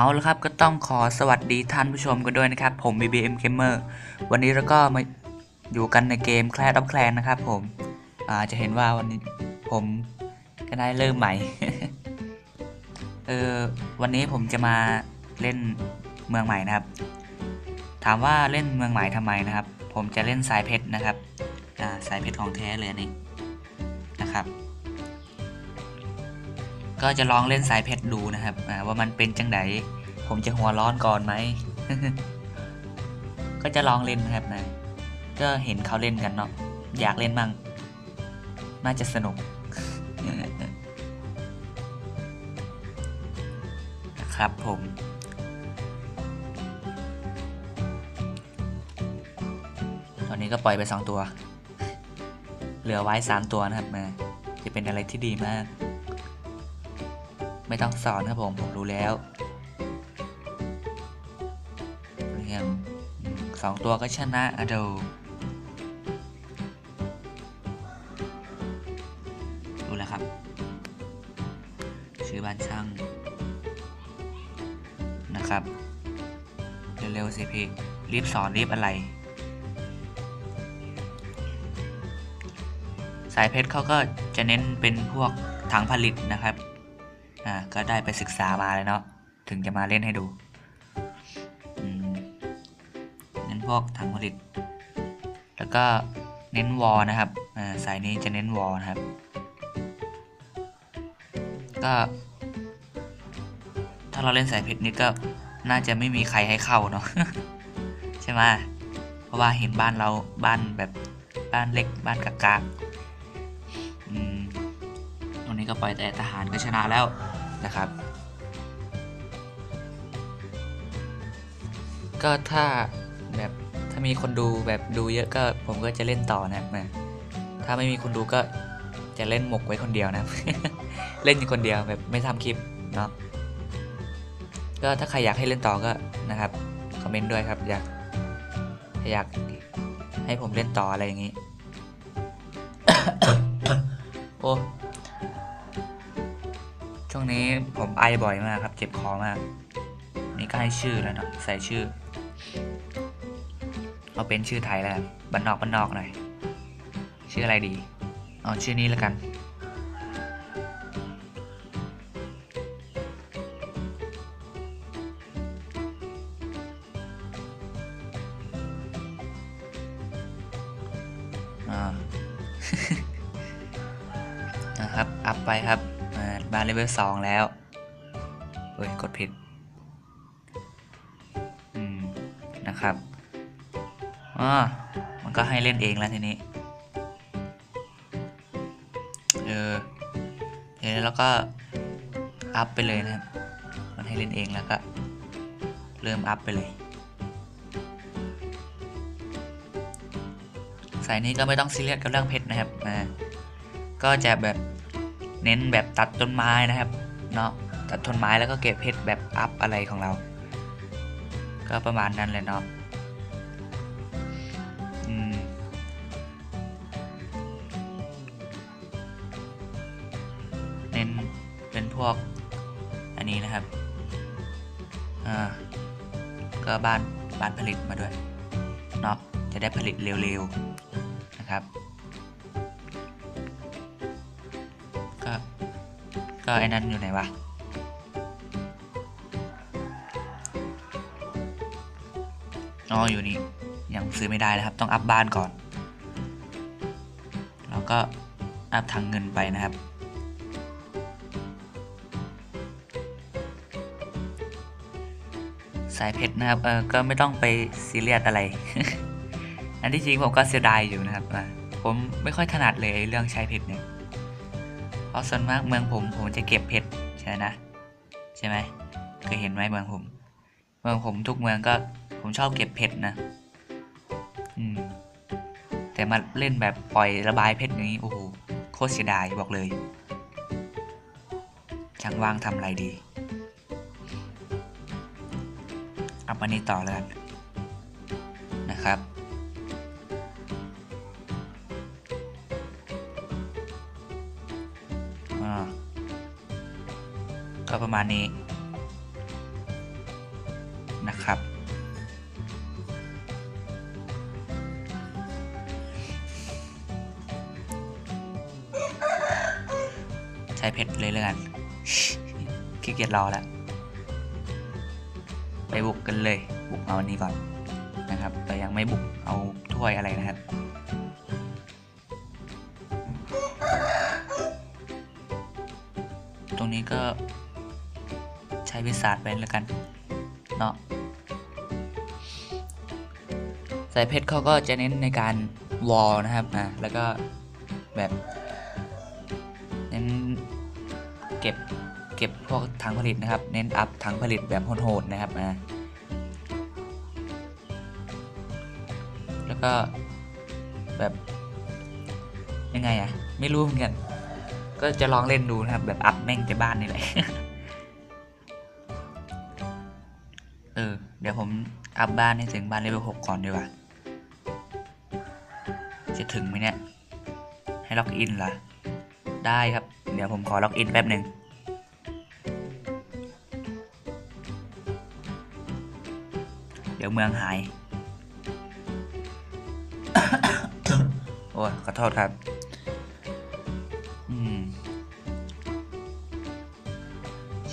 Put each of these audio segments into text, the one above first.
เอาแล้วครับก็ต้องขอสวัสดีท่านผู้ชมกันด้วยนะครับ ผม BBM Gamer วันนี้เราก็มาอยู่กันในเกม Clash of Clans นะครับผมอาจะเห็นว่าวันนี้ผมก็ได้เริ่มใหม่ เออวันนี้ผมจะมาเล่นเมืองใหม่นะครับ ถามว่าเล่นเมืองใหม่ทำไมนะครับ ผมจะเล่นสายเพชรนะครับ อ่าสายเพชรของแท้เลยนี่นะครับ ก็จะลองเล่นสายเพชรดูนะครับว่ามันเป็นจังไดผมจะหัวร้อนก่อนไหม ก็จะลองเล่นนะครับนะ ก็เห็นเขาเล่นกันเนาะอยากเล่นบ้างน่าจะสนุกนะครับผมตอนนี้ก็ปล่อยไปสองตัว เหลือไว้สามตัวนะครับนะจะเป็นอะไรที่ดีมาก ไม่ต้องสอนครับผม ผมรู้แล้วเยี่ยสองตัวก็ชนะอะดูรู้แล้วครับ ชื่อบ้านช่าง นะครับ เร็วๆสิพี่ รีบสอนรีบอะไร สายเพชรเขาก็จะเน้นเป็นพวกถังผลิตนะครับ อ่าก็ได้ไปศึกษามาเลยเนาะถึงจะมาเล่นให้ดูเน้นพวกถังผลิต แล้วก็เน้นวอลนะครับอ่าสายนี้จะเน้นวอลนะครับ ก็ถ้าเราเล่นสายเพชรนี่ก็น่าจะไม่มีใครให้เข้าเนาะใช่ไหมเพราะว่าเห็นบ้านเราบ้านแบบบ้านเล็กบ้านกากาอืมตรงนี้ก็ปล่อยแต่ทหารก็ชนะแล้ว นะครับ ก็ถ้าแบบถ้ามีคนดูแบบดูเยอะก็ผมก็จะเล่นต่อนะครับนะถ้าไม่มีคนดูก็จะเล่นหมกไว้คนเดียวนะเล่นอยู่คนเดียวแบบไม่ทำคลิปเนาะก็ถ้าใครอยากให้เล่นต่อก็นะครับคอมเมนต์ด้วยครับอยากอยากให้ผมเล่นต่ออะไรอย่างนี้ โอ้ ช่วงนี้ผมไอบ่อยมากครับ เจ็บคอมาก นี่ก็ให้ชื่อแล้วเนาะใส่ชื่อ เอาเป็นชื่อไทยแล้วบันนอกบันนอกหน่อย ชื่ออะไรดี เอาชื่อนี้แล้วกันอ่านะครับ อัพไปครับ อ่าบาร์เลเวลสองแล้วเฮ้ย กดผิด อืม นะครับอ๋อมันก็ให้เล่นเองแล้วทีนี้ เออเแล้วก็ อัพไปเลยนะครับ มันให้เล่นเองแล้วก็ เริ่มอัพไปเลย สายนี้ก็ไม่ต้องซีเรียสกับเรื่องเพชรนะครับ อ่า ก็จะแบบ เน้นแบบตัดต้นไม้นะครับเนาะตัดต้นไม้แล้วก็เก็บเพชรแบบอัพอะไรของเรา ก็ประมาณนั้นเลยเนาะเน้นเป็นพวกอันนี้นะครับอ่าก็บ้านบ้านผลิตมาด้วยเนาะจะได้ผลิตเร็วๆนะครับ ก็ไอ้นั้นอยู่ไหนวะอ๋ออยู่นี่ยังซื้อไม่ได้นะครับ ต้องอัพบ้านก่อนแล้วก็อัพทางเงินไปนะครับ สายเพชรนะครับเออก็ไม่ต้องไปซีเรียสอะไร อันที่จริงผมก็เสียดายอยู่นะครับ ผมไม่ค่อยถนัดเลยเรื่องใช้เพชรเนี่ย เพราะส่วนมากเมืองผมผมจะเก็บเพชรใช่นะใช่ไหมเคยเห็นไหมเมืองผม เมืองผมทุกเมืองก็ผมชอบเก็บเพชรนะ อืม แต่มาเล่นแบบปล่อยระบายเพชรอย่างนี้โอ้โหโคตรเสียดายบอกเลยช่างว่างทำอะไรดีอัพอันนี้ต่อเลยกันนะครับ ก็ประมาณนี้นะครับ ใช้เพชรเลยแล้วกันขี้เกียจรอแล้ว ไปบุกกันเลย บุกเอาวันนี้ก่อนนะครับ แต่ยังไม่บุกเอาถ้วยอะไรนะครับตรงนี้ก็ วิสาดไปแล้วกันเนาะสายเพชรเขาก็จะเน้นในการวอลนะครับอะแล้วก็แบบเน้นเก็บเก็บพวกถังผลิตนะครับ เน้นอัพถังผลิตแบบโหดๆนะครับอะแล้วก็แบบยังไงอะไม่รู้เหมือนกัน ก็จะลองเล่นดูนะครับ แบบอัพแม่งในบ้านนี่แหละ ดี๋ยวผมอัพบ้านให้ถึงบ้านเลเวลหกก่อนดีกว่า จะถึงไหมเนี่ย ให้ล็อกอินเหรอได้ครับ เดี๋ยวผมขอล็อกอินแป๊บหนึ่งเดี๋ยวเมืองหาย โอ้ยขอโทษครับ อืม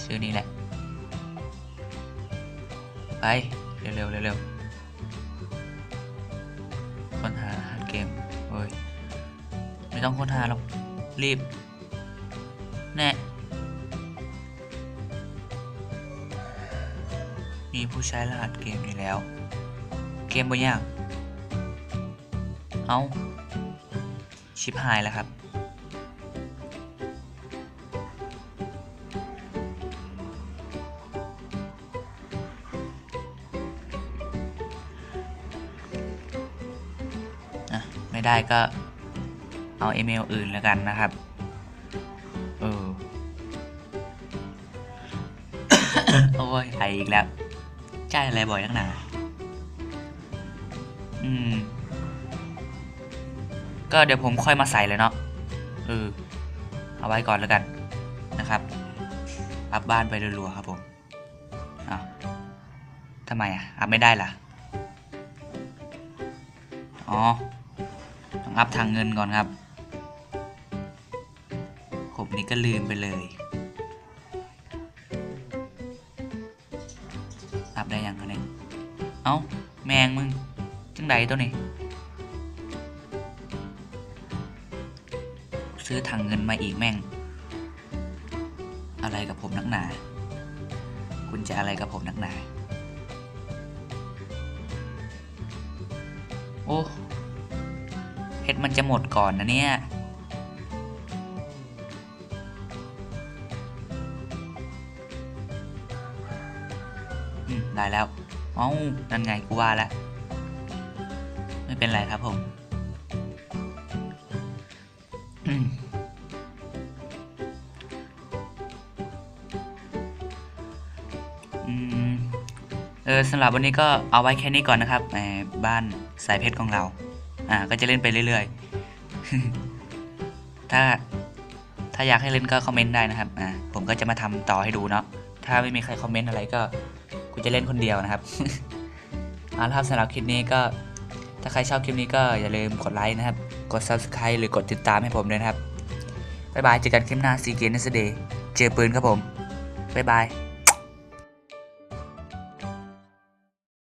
ชื่อนี้แหละ เร็วๆเร็วๆค้นหารหัสเกมโอ้ยไม่ต้องค้นหาหรอก รีบ แน่ มีผู้ใช้รหัสเกมนี้แล้ว เกมบ่ยาก เอาชิปหายแล้วครับ ไม่ได้ก็เอาอีเมลอื่นแล้วกันนะครับ เออ โอ้ยไออีกแล้วใช่อะไรบ่อยนักหนาอืม ก็เดี๋ยวผมค่อยมาใส่เลยเนาะ เออ เอาไว้ก่อนแล้วกันนะครับ อัพบ้านไปรัวๆครับผมอ้าวทำไมอะ อัพไม่ได้ล่ะ อ๋อต้ อัพทางเงินก่อนครับ ผมนี่ก็ลืมไปเลย อัพได้ยังคะเนี่ยเอ้า แมงมึง จังใดตัวนี้ ซื้อถังเงินมาอีกแม่ง อะไรกับผมนักหนา คุณจะอะไรกับผมนักหนา โอ้ ชรมันจะหมดก่อนนะเนี่ยอืมได้แล้ว เอ้า นั่นไงกูว่าแล้ว ไม่เป็นไรครับผมอือเออสำหรับวันนี้ก็เอาไว้แค่นี้ก่อนนะครับบ้านสายเพชรของเรา อ่าก็จะเล่นไปเรื่อยๆ ถ้าถ้าอยากให้เล่นก็คอมเมนต์ได้นะครับอ่าผมก็จะมาทำต่อให้ดูเนาะถ้าไม่มีใครคอมเมนต์อะไรก็กูจะเล่นคนเดียวนะครับเอาละครับสำหรับคลิปนี้ก็ถ้าใครชอบคลิปนี้ก็อย่าลืมกดไลค์นะครับ กด subscribe หรือกดติดตามให้ผมด้วยนะครับ บ๊ายบาย เจอกันคลิปหน้าซีเกนเนสเดย์เจอปืนครับผม บ๊ายบาย